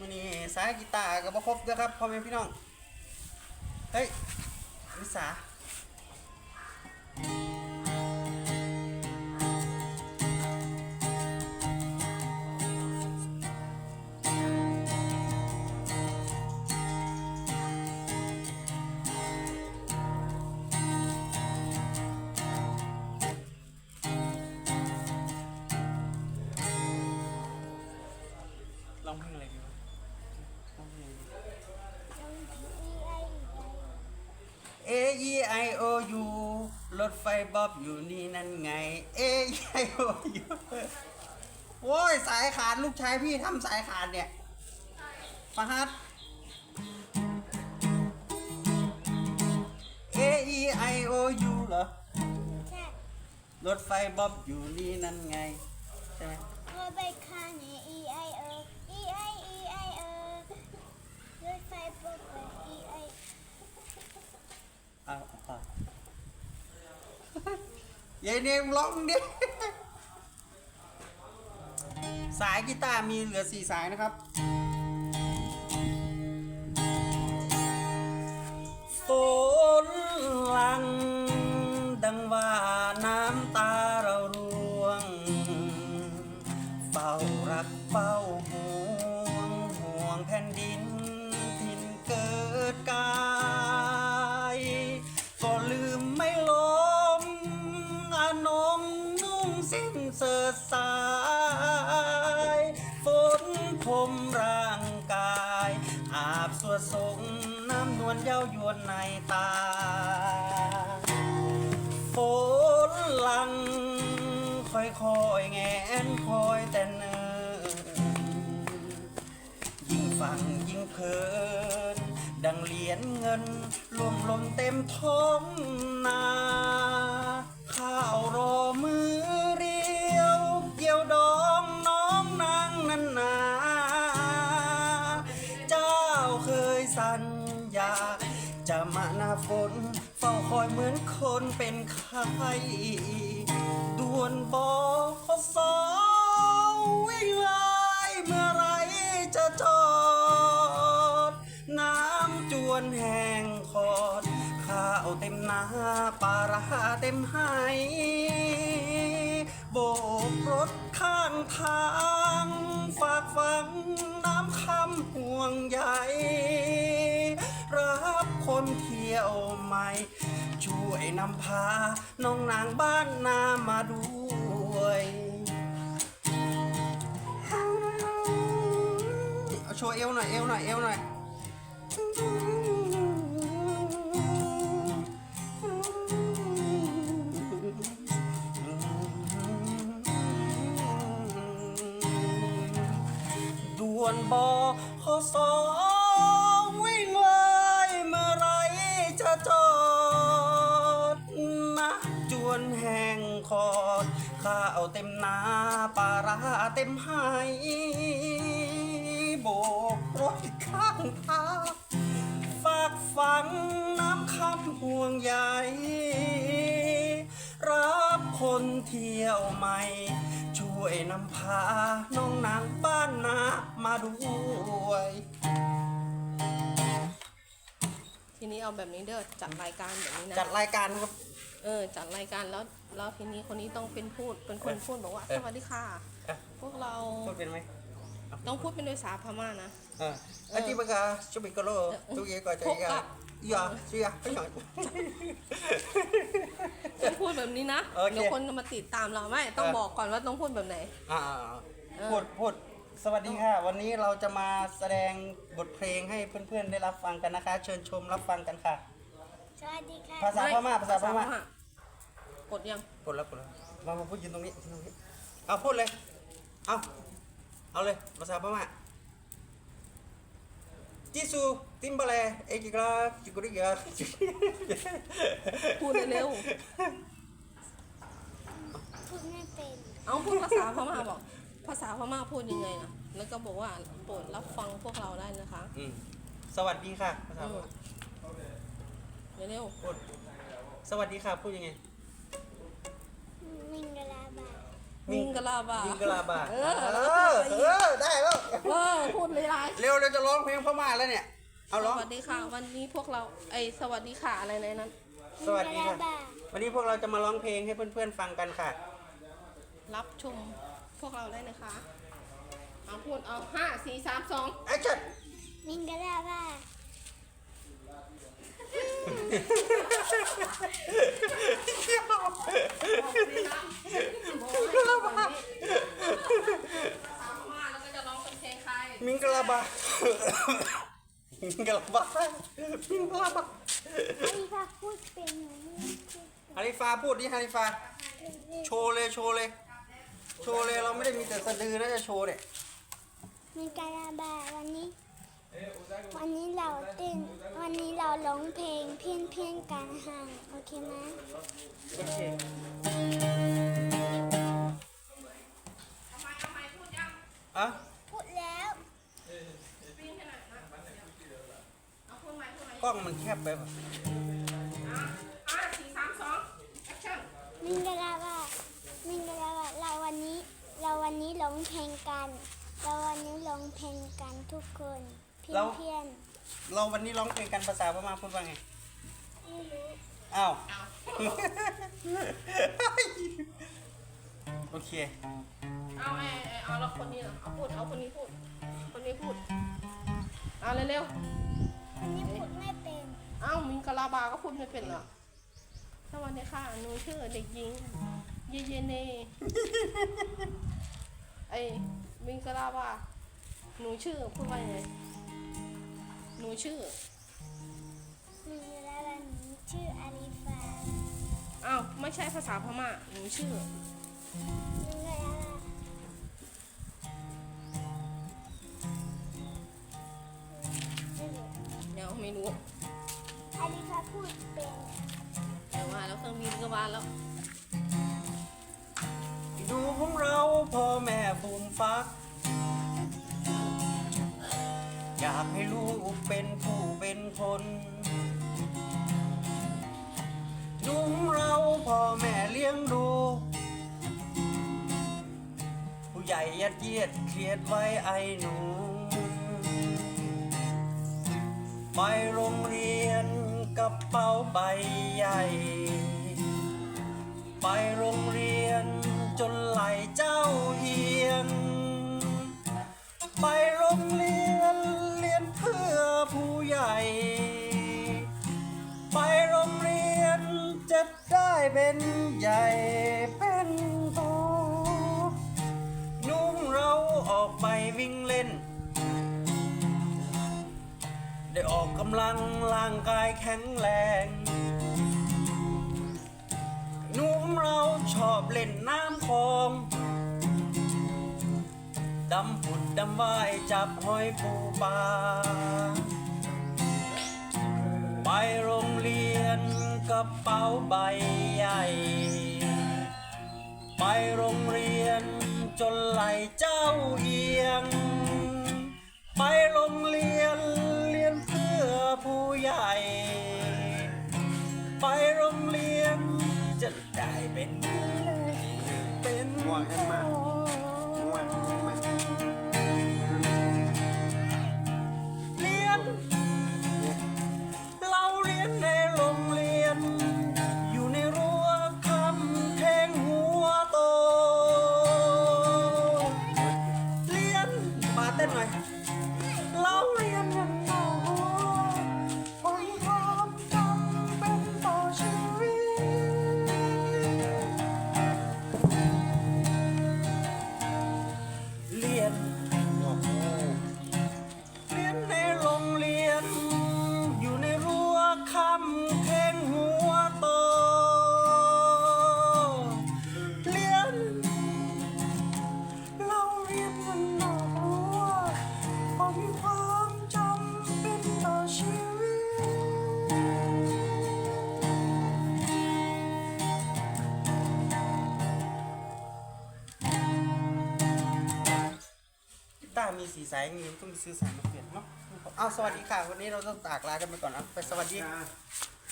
มื่อนี้สายกีตาร์ก็บ่ครบด้วยครับพ่อแม่พี่น้อง เฮ้ยวิสา E I O U รถไฟบ๊อบอยู่นี่นั่นไง A E I O U โว้ยสายขาดลูกชายพี่ทำสายขาดเนี่ยฟาฮัด A E I O U เหรอ ใช่รถไฟบ๊อบอยู่นี่นั่นไง ใช่ไหมรถไฟคาเน E I O E I E I O รถไฟปุ๊บ E I เอาเอาต่อยายเนมร้องดิสายกีตาร์มีเหลือสี่สายนะครับฝน คอยแงนคอยแต่เนิ่นยิ่งฟังยิ่งเพลิน ดังเหรียญเงินรวมลมเต็มท้องนา ข้าวรอมือเรียวเกี่ยวดองน้องนางนันนา เจ้าเคยสัญญาจะมาหน้าฝน เฝ้าคอยเหมือนคนเป็นไข้ด่วนบอกขอสาววิ่งไล่เมื่อไรจะจอด น้ำจวนแห้งคอด ข้าวเต็มนาปลาร้าเต็มไหโบกรถข้างทาง ฝากฝังน้ำคำห่วงใย ยวใหม่ ช่วยนำพา น้องนางบ้านนามาด้วยเอาโชว์เอวหน่อยเอวหน่อยเอวหน่อยด่วนบอขอสอาวเต็มนาปลาร้าเต็มไหโบกรถข้างทางฝากฝังน้ำคำห่วงใยรับคนเที่ยวใหม่ ช่วยนำพาน้องนางบ้านนามาด้วยทีนี้เอาแบบนี้เด้อจัดรายการแบบนี้นะ จัดรายการครับ เออจัดรายการแล้วแล้วทีนี้คนนี้ต้องเป็นพูดเป็นคนพูดบอกว่าเออสวัสดีค่ะเอ๊ะพวกเราพูดเป็นไหมต้องพูดเป็นภาษาพม่านะเอออาจิบกาชุบิกโลทุกเยก็จะพบยากับยาเสียไปหน่อยต้องพูดแบบนี้นะโอเคเดี๋ยวคนจะมาติดตามเราไม่ต้องเออบอกก่อนว่าต้องพูดแบบไหนอ่าเออพูดพูดสวัสดีค่ะ วันนี้เราจะมาแสดงบทเพลงให้เพื่อนๆได้รับฟังกันนะคะ เชิญชมรับฟังกันค่ะ สวัสดีค่ะ ภาษาพม่าภาษาพม่า กดยัง กดแล้วกดแล้วมามาพูดยืนตรงนี้ยืนตรงนี้ เอาพูดเลย เอาเอาเลยภาษาพม่าจิซูติมบาเลเอกิกราจิกุริกาพูดเร็วพูดไม่เป็นๆเอาพูดภาษาพม่าบอก ภาษาพม่าพูดยังไงนะแล้วก็บอกว่าโปรดรับฟังพวกเราได้นะคะอืมสวัสดีค่ะภาษาพอืมม่าเร็วพูดสวัสดีค่ะพูดยังไงมิง ๆมิงกะลาบามิงกะลาบาเอเอออเออได้แล้วเออพูดหลายๆคเร็วเร็วจะร้องเพลงพม่าแล้วเนี่ย เอาสร้องวัสดีค่ะ วันนี้พวกเราไอยสวัสดีค่ะอะไรในนั้น สวัสดีค่ะมิงกะลาบาวันนี้พวกเราจะมาร้องเพลงให้เพื่อนๆฟังกันค่ะ รับชมพวกเราได้นะคะเอาพูดเอาห้าสี่สามสองแอคชั่นมิงกะลาบาแล้วก็จะร้องเป็นเพลงใคร มิงกะลาบา มิง กะลาบามิงกะลาบาอันนี้พาพูดเป็นหนูฮาริฟาพูดดิฮาริฟา โชว์เลยโชว์เลย โชว์เลยเราไม่ได้มีแต่สะดือนะจะโชว์เนี่ยมิงกะลาบาวันนี้ วันนี้เราเต้นวันนี้เราร้องเพลงเพี้ยนเพี้ยนๆกันห่างโอเคไหมโอเคทำไมทำไมพูดยังอะ พูดแล้ว ปิ้งให้หน่อยนะเอาพูดใหม่พูดใหม่ กล้ องมันแคบไปป่ะอะห้าสี่สามสองแอคชั่นมิงกะลาบามิงกะลาบาเราวันนี้ เราวันนี้ร้องเพลงกัน เราวันนี้ร้องเพลงกันทุกคนเพี้ยนเพี้ยนเราวันนี้ร้องเพลงกันภาษาพม่าพูดว่าไงๆไม่รู้อ้าวเอาโอเคเอาไอ้ไอ้เอาแล้วคนนี้เหรอเอาพูดเอาคนนี้พูด คนนี้พูด เอาเร็ว อันนี้พูดไม่เป็นๆเอามิงกะลาบาก็พูดไม่เป็นเหรอสวัสดีค่ะหนูชื่อเด็กหญิง เยเยเนไอ้มิงกะลาบาหนูชื่อพูดว่าไงหนูชื่อมิงกะลาบาหนูชื่ออาลีฟาอ้าวไม่ใช่ภาษาพม่าหนูชื่อ แล้วดูของเราพ่อแม่ฟูมฟัก อยากให้ลูกเป็นผู้เป็นคน ดูของเราพ่อแม่เลี้ยงดู ผู้ใหญ่ยัดเยียดเครียดไว้ไอ้หนู ไปโรงเรียนกระเป๋าใบใหญ่ ไปโรงเรียน จนไหลเจ้าเอียน ไปโรงเรียนเรียนเพื่อผู้ใหญ่ ไปโรงเรียนจะได้เป็นใหญ่เป็นโตนุ่งเราออกไปวิ่งเล่น ได้ออกกำลังร่างกายแข็งแรง หนุ่มเราชอบเล่นน้ำคลอง ดำผุดดำว่ายจับหอยปูปลา ไปโรงเรียนกระเป๋าใบใหญ่ ไปโรงเรียนจนไหลเจ้าเอียง ไปโรงเรียนเรียนเพื่อผู้ใหญ่ ไปโร จะได้เป็นเป็นห่วงใช่ไหมา สีสายอย่างนี้ต้องซื้อสายมาเปลี่ยนเนาะเอาสวัสดีค่ะ วันนี้เราต้องตากลากันไปก่อนนะไปสวัสดี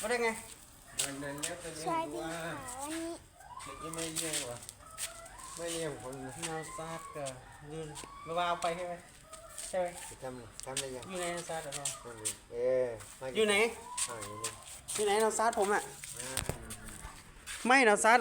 ว่าได้ไงเดินเดินเลี้ยวไปเลี้สยววัสดีว่าค่ะวันนี้เด็กยังไม่เลี้ยววะไม่เลี้ยวคนนาซากเกอร์ยืนมาวาวไปใช่ไหมใช่ไหมทำทำอะได้ยังอยู่ไหนน้องซาร์เดี๋ยวรอเอออยู่ไหนอยู่ไหนน้องซาร์ผมอะไม่น้องซาร์